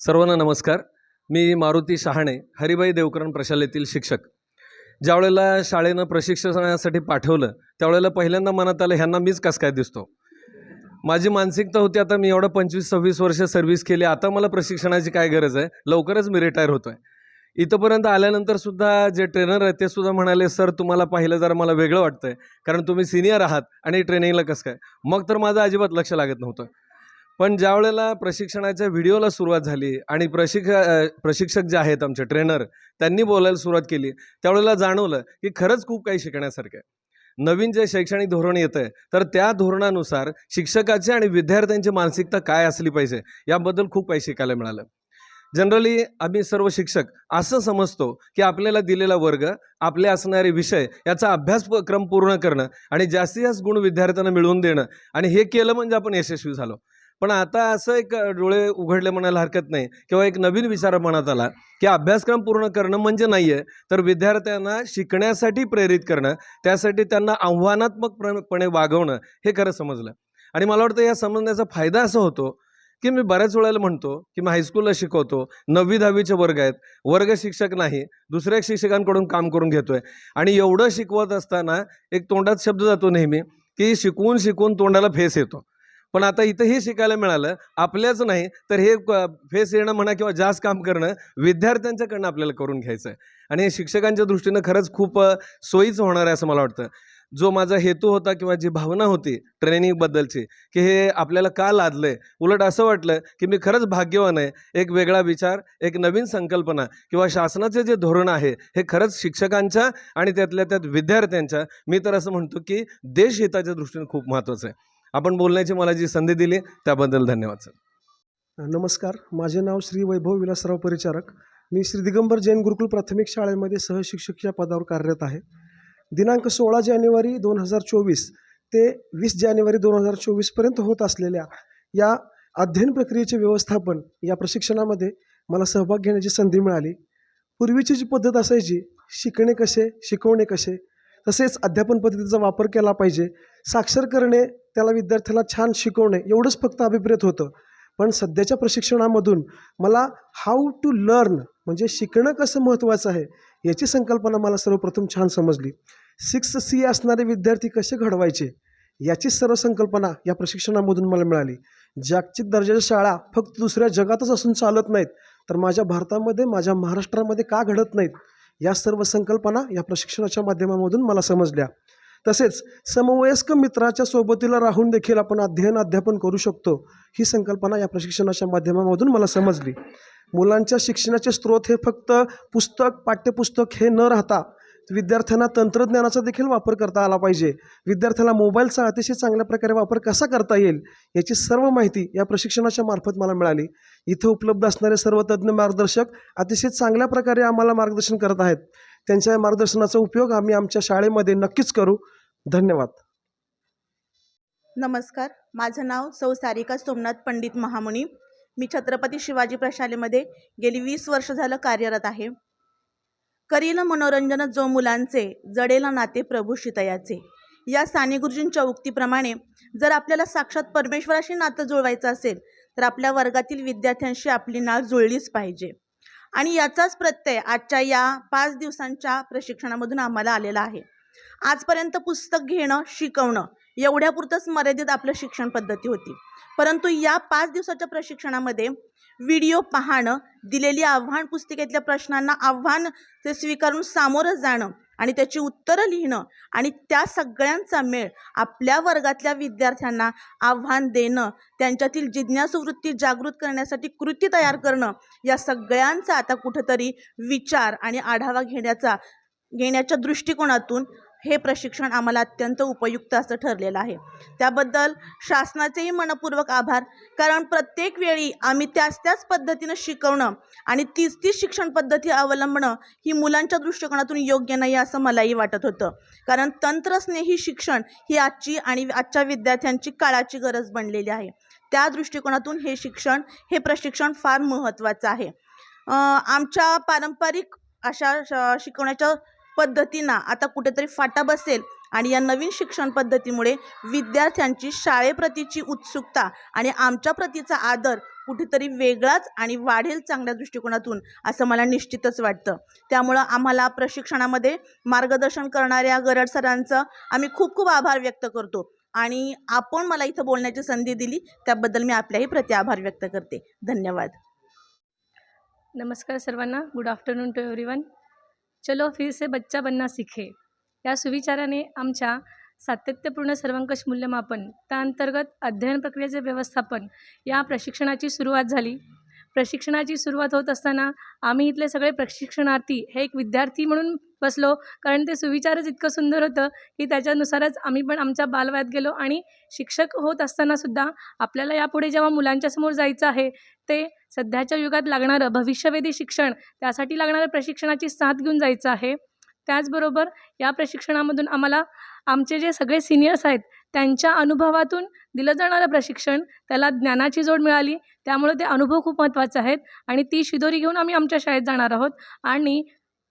सर्वांना नमस्कार. मी मारुती शहाणे हरिबाई देवकरण प्रशालेतील शिक्षक. ज्या वेळेला शाळेनं प्रशिक्षणासाठी पाठवलं त्यावेळेला पहिल्यांदा मनात आलं ह्यांना मीच कसं काय दिसतो? माझी मानसिकता होती आता मी एवढं पंचवीस सव्वीस वर्ष सर्व्हिस केली आता मला प्रशिक्षणाची काय गरज आहे? लवकरच मी रिटायर होतो आहे इथंपर्यंत आल्यानंतर सुद्धा जे ट्रेनर आहेत ते सुद्धा म्हणाले सर तुम्हाला पाहिलं जरा मला वेगळं वाटतंय कारण तुम्ही सिनियर आहात आणि ट्रेनिंगला कसं काय? मग तर माझं अजिबात लक्ष लागत नव्हतं. पण ज्या वेळेला प्रशिक्षणाच्या व्हिडिओला सुरुवात झाली आणि प्रशिक्ष प्रशिक्षक जे आहेत आमचे ट्रेनर त्यांनी बोलायला सुरुवात केली त्यावेळेला जाणवलं की खरंच खूप काही शिकण्यासारखं आहे. नवीन जे शैक्षणिक धोरण येत आहे तर त्या धोरणानुसार शिक्षकाची आणि विद्यार्थ्यांची मानसिकता काय असली पाहिजे याबद्दल खूप काही शिकायला मिळालं. जनरली आम्ही सर्व शिक्षक असं समजतो की आपल्याला दिलेला वर्ग आपले असणारे विषय याचा अभ्यासक्रम पूर्ण करणं आणि जास्तीत जास्त गुण विद्यार्थ्यांना मिळवून देणं आणि हे केलं म्हणजे आपण यशस्वी झालो. पण आता असं एक डोळे उघडले म्हणायला हरकत नाही. किंवा एक नवीन विचार मनात आला की अभ्यासक्रम पूर्ण करणं म्हणजे नाही आहे तर विद्यार्थ्यांना शिकण्यासाठी प्रेरित करणं त्यासाठी त्यांना आव्हानात्मकपणे वागवणं हे खरं समजलं. आणि मला वाटतं या समजण्याचा फायदा असा होतो की मी बऱ्याच वेळेला म्हणतो की मी हायस्कूलला शिकवतो नववी दहावीचे वर्ग आहेत वर्ग शिक्षक नाही दुसऱ्या शिक्षकांकडून काम करून घेतोय. आणि एवढं शिकवत असताना एक तोंडात शब्द जातो नेहमी की शिकवून शिकवून तोंडाला फेस येतो. पण आता इथंही शिकायला मिळालं. आपल्याच नाही तर हे फेस येणं म्हणा किंवा जास्त काम करणं विद्यार्थ्यांच्याकडनं आपल्याला करून घ्यायचं आहे आणि हे शिक्षकांच्या दृष्टीनं खरंच खूप सोयीचं होणार आहे असं मला वाटतं. जो माझा हेतू होता किंवा जी भावना होती ट्रेनिंगबद्दलची की हे आपल्याला का लादलं आहे उलट असं वाटलं की मी खरंच भाग्यवान आहे. एक वेगळा विचार एक नवीन संकल्पना किंवा शासनाचे जे धोरण आहे हे खरंच शिक्षकांच्या आणि त्यातल्या त्यात विद्यार्थ्यांच्या मी तर असं म्हणतो की देशहिताच्या दृष्टीने खूप महत्त्वाचं आहे. आपण बोलण्याची मला जी संधी दिली त्याबद्दल धन्यवाद सर. नमस्कार माझे नाव श्री वैभव विलासराव परिचारक. मी श्री दिगंबर जैन गुरुकुल प्राथमिक शाळेमध्ये सहशिक्षक या पदावर कार्यरत आहे. दिनांक सोळा जानेवारी दोन हजार चोवीस ते वीस जानेवारी दोन हजार चोवीसपर्यंत होत असलेल्या या अध्ययन प्रक्रियेचे व्यवस्थापन या प्रशिक्षणामध्ये मला सहभाग घेण्याची संधी मिळाली. पूर्वीची जी पद्धत असायची शिकणे कसे शिकवणे कसे तसेच अध्यापन पद्धतीचा वापर केला पाहिजे साक्षर करणे त्याला विद्यार्थ्याला छान शिकवणे एवढंच फक्त अभिप्रेत होतं. पण सध्याच्या प्रशिक्षणामधून मला हाऊ टू लर्न म्हणजे शिकणं कसं महत्त्वाचं आहे याची संकल्पना मला सर्वप्रथम छान समजली. सिक्स सी असणारे विद्यार्थी कसे घडवायचे याची सर्व संकल्पना या प्रशिक्षणामधून मला मिळाली. जागतिक दर्जाच्या शाळा फक्त दुसऱ्या जगातच असून चालत नाहीत तर माझ्या भारतामध्ये माझ्या महाराष्ट्रामध्ये का घडत नाहीत या सर्व संकल्पना या प्रशिक्षणाच्या माध्यमामधून मला समजल्या. तसेच समवयस्क मित्राच्या सोबतीला राहून देखील आपण अध्ययन अध्यापन करू शकतो. ही संकल्पना या प्रशिक्षणाच्या माध्यमामधून मला समजली. मुलांच्या शिक्षणाचे स्रोत हे फक्त पुस्तक पाठ्यपुस्तक हे न राहता विद्यार्थ्यांना तंत्रज्ञानाचा देखील वापर करता आला पाहिजे. विद्यार्थ्याला मोबाईलचा अतिशय चांगल्या प्रकारे वापर कसा करता येईल याची सर्व माहिती या प्रशिक्षणाच्या मार्फत मला मिळाली. इथं उपलब्ध असणारे सर्व तज्ज्ञ मार्गदर्शक अतिशय चांगल्या प्रकारे आम्हाला मार्गदर्शन करत आहेत. त्यांच्या मार्गदर्शनाचा उपयोग आम्ही आमच्या शाळेमध्ये नक्कीच करू. धन्यवाद. नमस्कार. माझं नाव सौ सारिका सोमनाथ पंडित महामुनी. मी छत्रपती शिवाजी प्रशालेमध्ये गेली वीस वर्ष झालं कार्यरत आहे. करील मनोरंजन जो मुलांचे जडेल नाते प्रभू शितयाचे. या साने गुरुजींच्या उक्तीप्रमाणे जर आपल्याला साक्षात परमेश्वराशी नातं जुळवायचं असेल तर आपल्या वर्गातील विद्यार्थ्यांशी आपली नाळ जुळलीच पाहिजे. आणि याचाच प्रत्यय आजच्या या पाच दिवसांच्या प्रशिक्षणामधून आम्हाला आलेला आहे. आजपर्यंत पुस्तक घेणं शिकवणं एवढ्यापुरतंच मर्यादित आपलं शिक्षण पद्धती होती. परंतु या पाच दिवसाच्या प्रशिक्षणामध्ये व्हिडिओ पाहणं दिलेली आव्हान पुस्तिकेतल्या प्रश्नांना आव्हान ते स्वीकारून सामोरं जाणं आणि त्याची उत्तरं लिहिणं आणि त्या सगळ्यांचा मेळ आपल्या वर्गातल्या विद्यार्थ्यांना आव्हान देणं त्यांच्यातील जिज्ञासुवृत्ती जागृत करण्यासाठी कृती तयार करणं या सगळ्यांचा आता कुठंतरी विचार आणि आढावा घेण्याचा घेण्याच्या दृष्टिकोनातून हे प्रशिक्षण आम्हाला अत्यंत उपयुक्त असं ठरलेलं आहे. त्याबद्दल शासनाचेही मनपूर्वक आभार. कारण प्रत्येक वेळी आम्ही त्याच त्याच पद्धतीनं शिकवणं आणि तीच तीच शिक्षण पद्धती अवलंबणं ही मुलांच्या दृष्टिकोनातून योग्य नाही असं मलाही वाटत होतं. कारण तंत्रस्नेही शिक्षण ही आजची आणि आजच्या विद्यार्थ्यांची काळाची गरज बनलेली आहे. त्या दृष्टिकोनातून हे शिक्षण हे प्रशिक्षण फार महत्त्वाचं आहे. आमच्या पारंपरिक अशा श- शिकवण्याच्या पद्धतींना आता कुठेतरी फाटा बसेल. आणि या नवीन शिक्षण पद्धतीमुळे विद्यार्थ्यांची शाळेप्रतीची उत्सुकता आणि आमच्या प्रतीचा आदर कुठेतरी वेगळाच आणि वाढेल चांगल्या दृष्टिकोनातून असं मला निश्चितच वाटतं. त्यामुळं आम्हाला प्रशिक्षणामध्ये मार्गदर्शन करणाऱ्या गरड सरांचं आम्ही खूप खूप आभार व्यक्त करतो. आणि आपण मला इथं बोलण्याची संधी दिली त्याबद्दल मी आपल्याही प्रति आभार व्यक्त करते. धन्यवाद. नमस्कार सर्वांना. गुड आफ्टरनून टू एव्हरीवन चलो फिर से बच्चा बनना सीखे. या सुविचाराने आमच्या सातत्यपूर्ण सर्वंकष मूल्यमापन त्या अंतर्गत अध्ययन प्रक्रियेचे व्यवस्थापन या प्रशिक्षणाची सुरुवात झाली. प्रशिक्षणाची सुरुवात होत असताना आम्ही इथले सगळे प्रशिक्षणार्थी हे एक विद्यार्थी म्हणून बसलो. कारण ते सुविचारच इतकं सुंदर होतं की त्याच्यानुसारच आम्ही पण आमच्या बालवयात गेलो आणि शिक्षक होत असतानासुद्धा आपल्याला यापुढे जेव्हा मुलांच्या समोर जायचं आहे ते सध्याच्या युगात लागणारं भविष्यवेधी शिक्षण त्यासाठी लागणाऱ्या प्रशिक्षणाची साथ घेऊन जायचं आहे. त्याचबरोबर या प्रशिक्षणामधून आम्हाला आमचे जे सगळे सिनियर्स आहेत त्यांच्या अनुभवातून दिलं जाणारं प्रशिक्षण त्याला ज्ञानाची जोड मिळाली. त्यामुळे ते अनुभव खूप महत्त्वाचे आहेत आणि ती शिदोरी घेऊन आम्ही आमच्या शाळेत जाणार आहोत आणि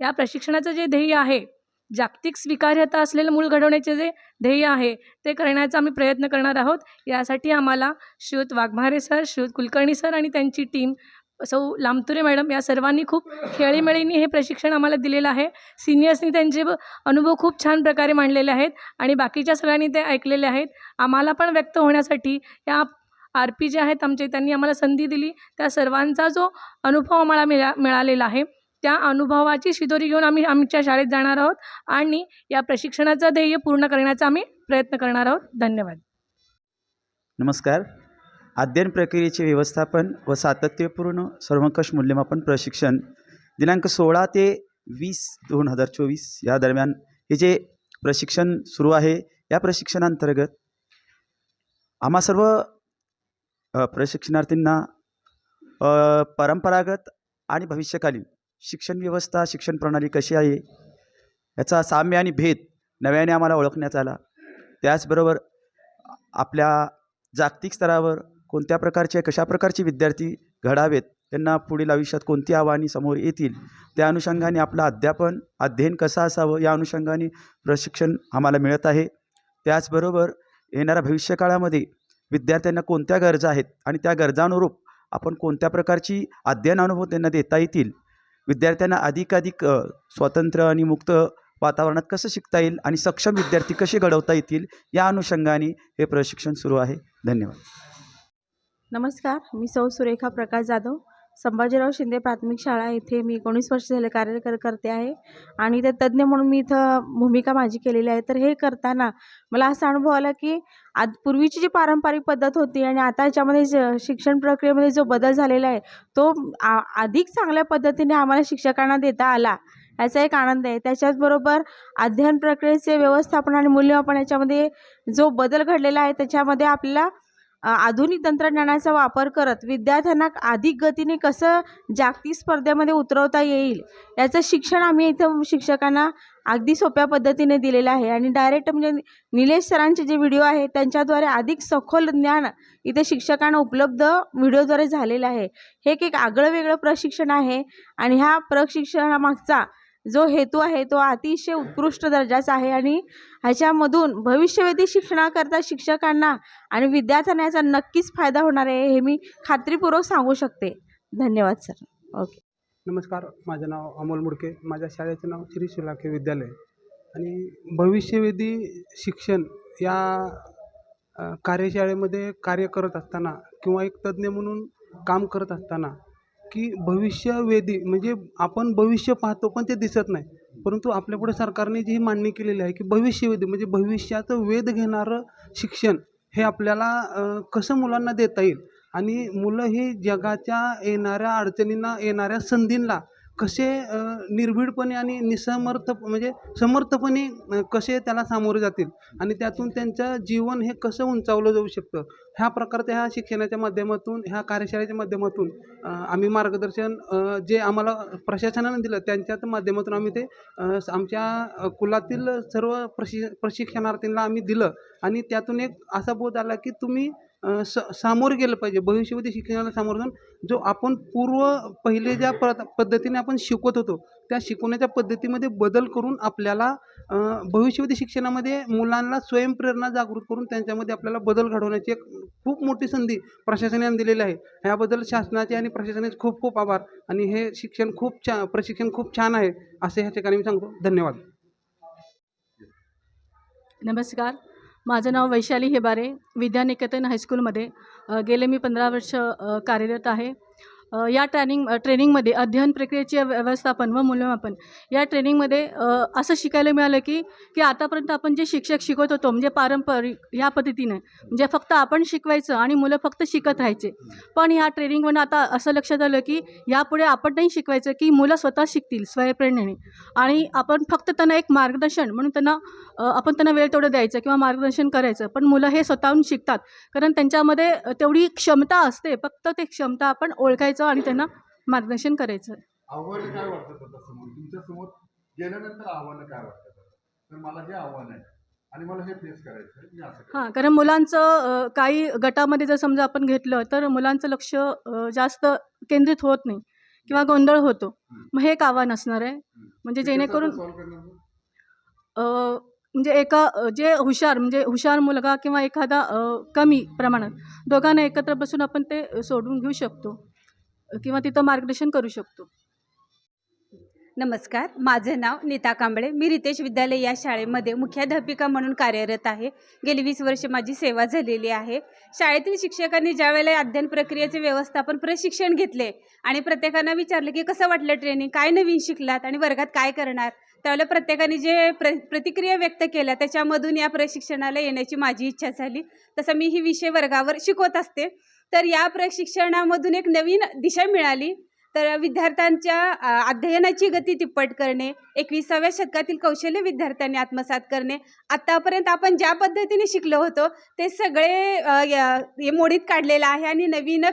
या प्रशिक्षणाचं जे ध्येय आहे जागतिक स्वीकार्यता असलेलं मूल घडवण्याचे जे ध्येय आहे ते करण्याचा आम्ही प्रयत्न करणार आहोत. यासाठी आम्हाला श्रीयुत वाघमारे सर श्रीयुत कुलकर्णी सर आणि त्यांची टीम सौ लामतुरे मॅडम या सर्वांनी खूप खेळीमेळीने हे प्रशिक्षण आम्हाला दिलेलं आहे. सिनियर्सनी त्यांचे अनुभव खूप छान प्रकारे मांडलेले आहेत आणि बाकीच्या सगळ्यांनी ते ऐकलेले आहेत. आम्हाला पण व्यक्त होण्यासाठी या आर पी जे आहेत आमचे त्यांनी आम्हाला संधी दिली. त्या सर्वांचा जो अनुभव आम्हाला मिळा मिळालेला आहे. त्या अनुभवाची शिदोरी घेऊन आम्ही आमच्या शाळेत जाणार आहोत आणि या प्रशिक्षणाचं ध्येय पूर्ण करण्याचा आम्ही प्रयत्न करणार आहोत. धन्यवाद. नमस्कार. अध्ययन प्रक्रियेचे व्यवस्थापन व सातत्यपूर्ण सर्वंकष मूल्यमापन प्रशिक्षण दिनांक सोळा ते वीस दोन हजार चोवीस या दरम्यान हे जे प्रशिक्षण सुरू आहे या प्रशिक्षणांतर्गत आम्हा सर्व प्रशिक्षणार्थींना परंपरागत आणि भविष्यकालीन शिक्षण व्यवस्था शिक्षण प्रणाली कशी आहे? याचा साम्य आणि भेद नव्याने आम्हाला ओळखण्यात आला. त्याचबरोबर आपल्या जागतिक स्तरावर कोणत्या प्रकारचे कशा प्रकारचे विद्यार्थी घडावेत त्यांना पुढील आयुष्यात कोणती आव्हाने समोर येतील त्या अनुषंगाने आपलं अध्यापन अध्ययन कसं असावं या अनुषंगाने प्रशिक्षण आम्हाला मिळत आहे. त्याचबरोबर येणाऱ्या भविष्यकाळामध्ये विद्यार्थ्यांना कोणत्या गरजा आहेत आणि त्या गरजानुरूप आपण कोणत्या प्रकारची अध्ययन अनुभव त्यांना देता येतील विद्यार्थ्यांना अधिकाधिक स्वतंत्र आणि मुक्त वातावरणात कसं शिकता येईल आणि सक्षम विद्यार्थी कसे घडवता येतील या अनुषंगाने हे प्रशिक्षण सुरू आहे. धन्यवाद. नमस्कार मी सौ सुरेखा प्रकाश जाधव. संभाजीराव शिंदे प्राथमिक शाळा येथे मी एकोणीस वर्ष झाले कार्य कर करते आहे. आणि ते तज्ज्ञ म्हणून मी इथं भूमिका माझी केलेली आहे. तर हे करताना मला असा अनुभव आला की आज पूर्वीची जी पारंपरिक पद्धत होती आणि आता याच्यामध्ये ज- शिक्षण प्रक्रियेमध्ये जो बदल झालेला आहे तो आ अधिक चांगल्या पद्धतीने आम्हाला शिक्षकांना देता आला याचा एक आनंद आहे. त्याच्याचबरोबर अध्ययन प्रक्रियेचे व्यवस्थापन आणि मूल्यमापन याच्यामध्ये जो बदल घडलेला आहे त्याच्यामध्ये आपल्याला आधुनिक तंत्रज्ञानाचा वापर करत विद्यार्थ्यांना अधिक गतीने कसं जागतिक स्पर्धेमध्ये उतरवता येईल याचं शिक्षण आम्ही इथं शिक्षकांना अगदी सोप्या पद्धतीने दिलेलं आहे. आणि डायरेक्ट म्हणजे निलेश सरांचे जे व्हिडिओ आहे त्यांच्याद्वारे अधिक सखोल ज्ञान इथे शिक्षकांना उपलब्ध व्हिडिओद्वारे झालेलं आहे. हे एक एक आगळं वेगळं प्रशिक्षण आहे. आणि ह्या प्रशिक्षणामागचा जो हेतू आहे तो अतिशय उत्कृष्ट दर्जाचा आहे आणि ह्याच्यामधून भविष्यवेधी शिक्षणाकरता शिक्षकांना आणि विद्यार्थ्यांना याचा नक्कीच फायदा होणार आहे हे मी खात्रीपूर्वक सांगू शकते. धन्यवाद सर. ओके. नमस्कार माझं नाव अमोल मुडके. माझ्या शाळेचं नाव श्री शिलाखे विद्यालय. आणि भविष्यवेधी शिक्षण या कार्यशाळेमध्ये कार्य करत असताना किंवा एक तज्ज्ञ म्हणून काम करत असताना की भविष्यवेधी म्हणजे आपण भविष्य पाहतो पण ते दिसत नाही. परंतु आपल्यापुढे सरकारने जी मांडणी केलेली आहे की भविष्यवेधी म्हणजे भविष्याचं वेध घेणारं शिक्षण हे आपल्याला कसं मुलांना देता येईल? आणि मुलं ही जगाच्या येणाऱ्या अडचणींना येणाऱ्या संधींना कसे निर्भीडपणे आणि निसमर्थ म्हणजे समर्थपणे कसे त्याला सामोरे जातील आणि त्यातून त्यांचं जीवन हे कसं उंचावलं जाऊ शकतं ह्या प्रकारच्या ह्या शिक्षणाच्या माध्यमातून ह्या कार्यशाळेच्या माध्यमातून आम्ही मार्गदर्शन जे आम्हाला प्रशासनानं दिलं त्यांच्याच माध्यमातून आम्ही ते आमच्या कुलातील सर्व प्रशि प्रशिक्षणार्थींना आम्ही दिलं आणि त्यातून एक असा बोध आला की तुम्ही स सामोरे गेलं पाहिजे भविष्यवादी शिक्षणाला सामोरं जाऊन जो आपण पूर्व पहिले ज्या प पद्धतीने आपण शिकवत होतो त्या शिकवण्याच्या पद्धतीमध्ये बदल करून आपल्याला भविष्यवादी शिक्षणामध्ये मुलांना स्वयंप्रेरणा जागृत करून त्यांच्यामध्ये आपल्याला बदल घडवण्याची एक खूप मोठी संधी प्रशासनाने दिलेली आहे. ह्याबद्दल शासनाचे आणि प्रशासनाचे खूप खूप आभार आणि हे शिक्षण खूप छान प्रशिक्षण खूप छान आहे असे ह्या ठिकाणी मी सांगतो. धन्यवाद. नमस्कार. माझं नाव वैशाली हेबारे विद्यानिकेतन हायस्कूलमध्ये. गेले मी पंधरा वर्ष कार्यरत आहे. या ट्रॅनिंग ट्रेनिंगमध्ये अध्ययन प्रक्रियेचे व्यवस्थापन व मूल्यमापन. या ट्रेनिंगमध्ये असं शिकायला मिळालं की की आतापर्यंत आपण जे शिक्षक शिकवत होतो म्हणजे पारंपरिक ह्या पद्धतीने म्हणजे फक्त आपण शिकवायचं आणि मुलं फक्त शिकत राहायचे. पण ह्या ट्रेनिंगमधून आता असं लक्षात आलं की यापुढे आपण नाही शिकवायचं की मुलं स्वतः शिकतील स्वयंप्रेरणेने. आणि आपण फक्त त्यांना एक मार्गदर्शन म्हणून त्यांना आपण त्यांना वेळ तेवढं द्यायचं किंवा मार्गदर्शन करायचं पण मुलं हे स्वतःहून शिकतात. कारण त्यांच्यामध्ये तेवढी क्षमता असते फक्त ते क्षमता आपण ओळखायचं आणि त्यांना मार्गदर्शन करायचं. आव्हानं काय वाटतात आता समोर? तुमच्यासमोर गेल्यानंतर आव्हानं काय वाटतात तर मला हे आव्हान आहे आणि मला हे फेस करायचं आहे मी असं करतो. हां कारण मुलांचं अ, काही गटामध्ये जर समजा आपण घेतलं तर मुलांचं लक्ष अ, जास्त केंद्रित होत नाही किंवा गोंधळ होतो. मग हे एक आव्हान असणार आहे. म्हणजे ते कसं जेणेकरून आता solve करणार मग? अ, म्हणजे एका अ, जे हुशार म्हणजे हुशार मुलगा किंवा एखादा अ, कमी प्रमाणात दोघांना एकत्र बसून आपण ते सोडवून घेऊ शकतो. किंवा तिथं मार्गदर्शन करू शकतो. नमस्कार माझं नाव नीता कांबळे. मी रितेश विद्यालय या शाळेमध्ये मुख्याध्यापिका म्हणून कार्यरत आहे. गेली वीस वर्ष माझी सेवा झालेली आहे. शाळेतील शिक्षकांनी ज्यावेळेला अध्ययन प्रक्रियेचे व्यवस्थापन प्रशिक्षण घेतले आणि प्रत्येकांना विचारलं की कसं वाटलं ट्रेनिंग काय नवीन शिकलात आणि वर्गात काय करणार? त्यावेळेला प्रत्येकाने जे प्र प्रतिक्रिया व्यक्त केल्या त्याच्यामधून या प्रशिक्षणाला येण्याची माझी इच्छा झाली. तसं मी ही विषय वर्गावर शिकवत असते. तर या प्रशिक्षणामधून एक नवीन दिशा मिळाली. तर विद्यार्थ्यांच्या अध्ययनाची गती तिप्पट करणे एकविसाव्या शतकातील कौशल्य विद्यार्थ्यांनी आत्मसात करणे आत्तापर्यंत आपण ज्या पद्धतीने शिकलो होतो ते सगळे हे मोडीत काढलेलं आहे आणि नवीन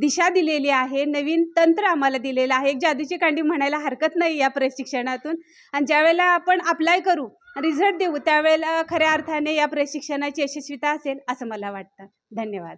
दिशा दिलेली आहे नवीन तंत्र आम्हाला दिलेलं आहे. एक जादूची कांडी म्हणायला हरकत नाही या प्रशिक्षणातून. आणि ज्यावेळेला आपण अप्लाय करू रिझल्ट देऊ त्यावेळेला खऱ्या अर्थाने या प्रशिक्षणाची यशस्वीता असेल असं मला वाटतं. धन्यवाद.